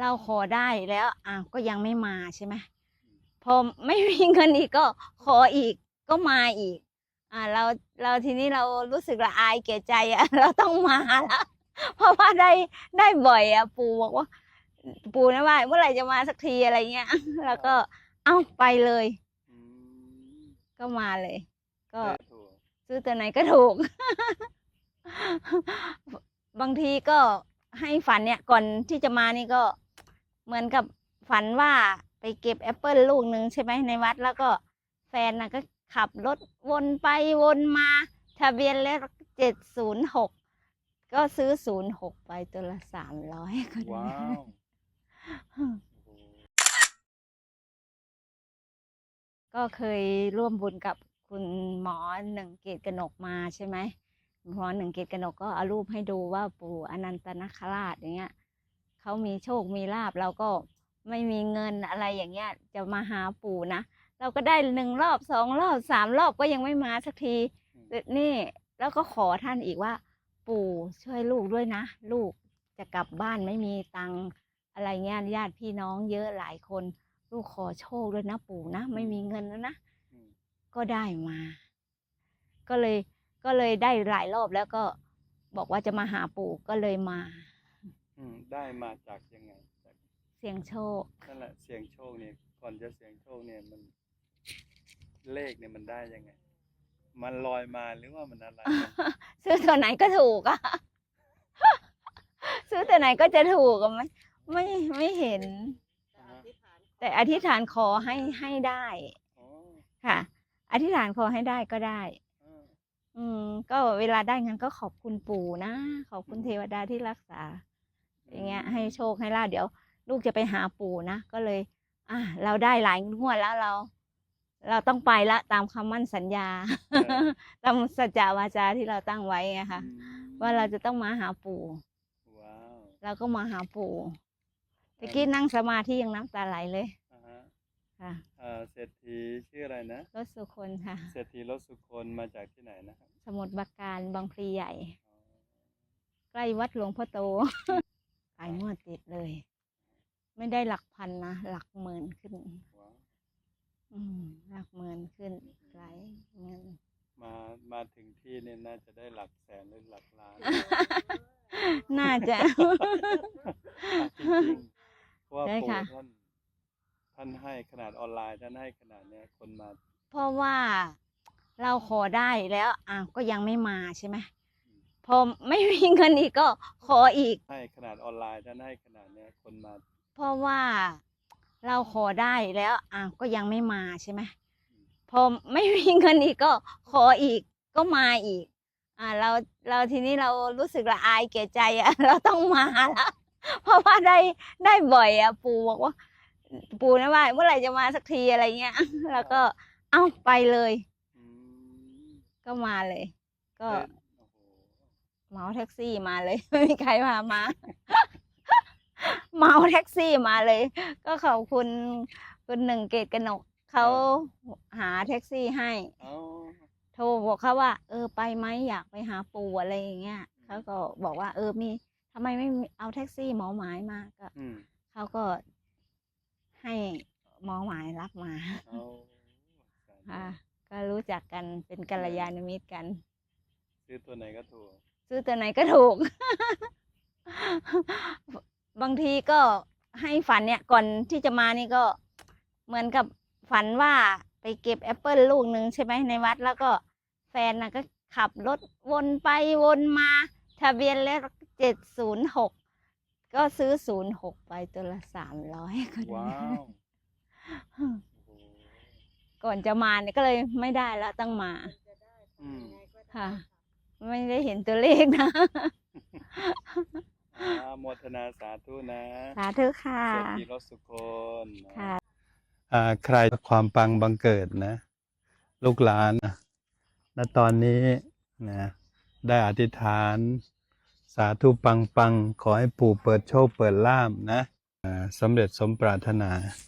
เราขอได้แล้วอ้าวก็ยังไม่มาใช่ไหมพอไม่มีเงินอีกก็ขออีกก็มาอีก อ่าเราเราทีนี้เรารู้สึกละอายแก่ใจอะเราต้องมาละเพราะว่าได้ได้บ่อยอะ ปู่บอกว่า ปู่นะว่าเมื่อไหร่จะมาสักทีอะไรเงี้ย แล้วก็เอ้าไปเลยอืมก็มาเลย ก็ได้ถูกซื้อตัวไหนก็ถูก บางทีก็ให้ฝันเนี่ยก่อนที่จะมานี่ก็ เหมือนกับฝันว่าไปเก็บแอปเปิลลูกหนึ่งใช่ไหมในวัด แล้วก็แฟนนะก็ขับรถวนไปวนมา ทะเบียนเลขเจ็ดศูนย์หกก็ซื้อศูนย์หกไปตัวละสามร้อยก็ได้ว้าวก็เคยร่วมบุญกับคุณหมอหนึ่งเกตกนกมาใช่ไหมหมอหนึ่งเกตกนกก็เอารูปให้ดูว่าปู่อนันตนาคราชอย่างเงี้ย เขามีโชคมีลาบเราก็ไม่มีเงินอะไรอย่างเงี้ยจะมาหาปู่นะเราก็ได้หนึ่งรอบสองรอบสามรอบก็ยังไม่มาสักทีนี่ แล้วก็ขอท่านอีกว่า ปู่ช่วยลูกด้วยนะ ลูกจะกลับบ้านไม่มีตังค์อะไรเงี้ยญาติพี่น้องเยอะหลายคน ลูกขอโชคด้วยนะปู่นะไม่มีเงินแล้วนะอืมก็ได้มา ก็เลยก็เลยได้หลายรอบแล้วก็บอกว่าจะมาหาปู่ก็เลยมา อืมได้มาจากยังไงจากเสี่ยงโชค นั่นแหละเสียงโชคเนี่ย ก่อนจะเสียงโชคเนี่ยมัน เลขเนี่ยมันได้ยังไง มันลอยมาหรือว่ามันอะไร ซื้อตัวไหนก็ถูกอะซื้อตัวไหนก็จะถูกอะไม่ไม่ไม่เห็นอ่าฮะแต่อธิษฐานขอให้ให้ได้อ๋อค่ะ อธิษฐานขอให้ได้ก็ได้ อ่าอืม ก็เวลาได้เงินก็ขอบคุณปู่นะ ขอบคุณเทวดาที่รักษา อย่างเงี้ยให้โชคให้ลาภเดี๋ยว ลูกจะไปหาปู่นะก็เลย อะเราได้หลายงวดแล้วเรา เราต้องไปละตามคำมั่นสัญญาตามสัจจาวาจาที่เราตั้งไว้ไงค่ะอืมว่าเราจะต้องมาหาปู่ว้าวเราก็มาหาปู่ตะกี้นั่งสมาธิยังน้ำตาไหลเลยอ่าฮะค่ะเอ่อเศรษฐีชื่ออะไรนะรถสุคนค่ะ เศรษฐีรถสุคนมาจากที่ไหนนะครับ สมุทรปราการบางพลีใหญ่อ๋อใกล้วัดหลวงพ่อโต หลายงวดติดเลย ไม่ได้หลักพันนะ หลักหมื่นขึ้นว้าวอืม หลักหมื่นขึ้นหลายเงิน มามาถึงที่เนี่ยน่าจะได้หลักแสนหรือหลักล้านน่าจะจริงๆเพราะว่าใช่ปู่ค่ะท่านท่านให้ขนาดออนไลน์ท่านให้ขนาดเนี้ยคนมา เพราะว่าเราขอได้แล้วอ้าวก็ยังไม่มาใช่ไหม พอไม่มีเงินอีกก็ขออีก ให้ขนาดออนไลน์ท่านให้ขนาดเนี้ยคนมาเพราะว่าเราขอได้แล้วอ้าวก็ยังไม่มาใช่ไหมพอไม่มีเงินอีกก็ขออีกก็มาอีก อ่าเราเราทีนี้เรารู้สึกละอายแก่ใจอะ เราต้องมาละเพราะว่าได้ได้บ่อยอะ ปู่บอกว่า ปู่นะว่าเมื่อไหร่จะมาสักทีอะไรเงี้ยแล้วก็เอ้าไปเลยอืมก็มาเลย ก็ได้โอ้โห เหมาแท็กซี่มาเลย ไม่มีใครพามาเหมาแท็กซี่มาเลย ก็ขอบคุณคุณหนึ่งเกตกนกเขาหาแท็กซี่ให้เอ้าโทรบอกเขาว่า เออไปไหมอยากไปหาปู่อะไรอย่างเงี้ยเขาก็บอกว่า เออมีทำไมไม่มีเอาแท็กซี่หมอหมายมาก็อืมเขาก็ให้หมอหมายรับมาเอาสาธุค่ะก็รู้จักกันเป็นกัลยาณมิตรกัน ซื้อตัวไหนก็ถูก ซื้อตัวไหนก็ถูก บางทีก็ให้ฝันเนี่ยก่อนที่จะมานี่ก็เหมือนกับฝันว่าไปเก็บแอปเปิลลูกหนึ่งใช่ไหมในวัด แล้วก็แฟนนะก็ขับรถวนไปวนมา ทะเบียนเลขเจ็ดศูนย์หกก็ซื้อศูนย์หกไปตัวละสามร้อยก็ได้ว้าวโอ้โหก่อนจะมาเนี่ยก็เลยไม่ได้แล้วต้องมาอืมค่ะ ไม่ได้เห็นตัวเลขนะอาโมทนาสาธุนะสาธุค่ะเศรษฐีรถสุคนค่ะ อ่าใครความปังบังเกิดนะ ลูกหลานนะณตอนนี้นะได้อธิษฐาน สาธุปังปัง ขอให้ปู่เปิดโชคเปิดล่ามนะอ่าสำเร็จสมปรารถนา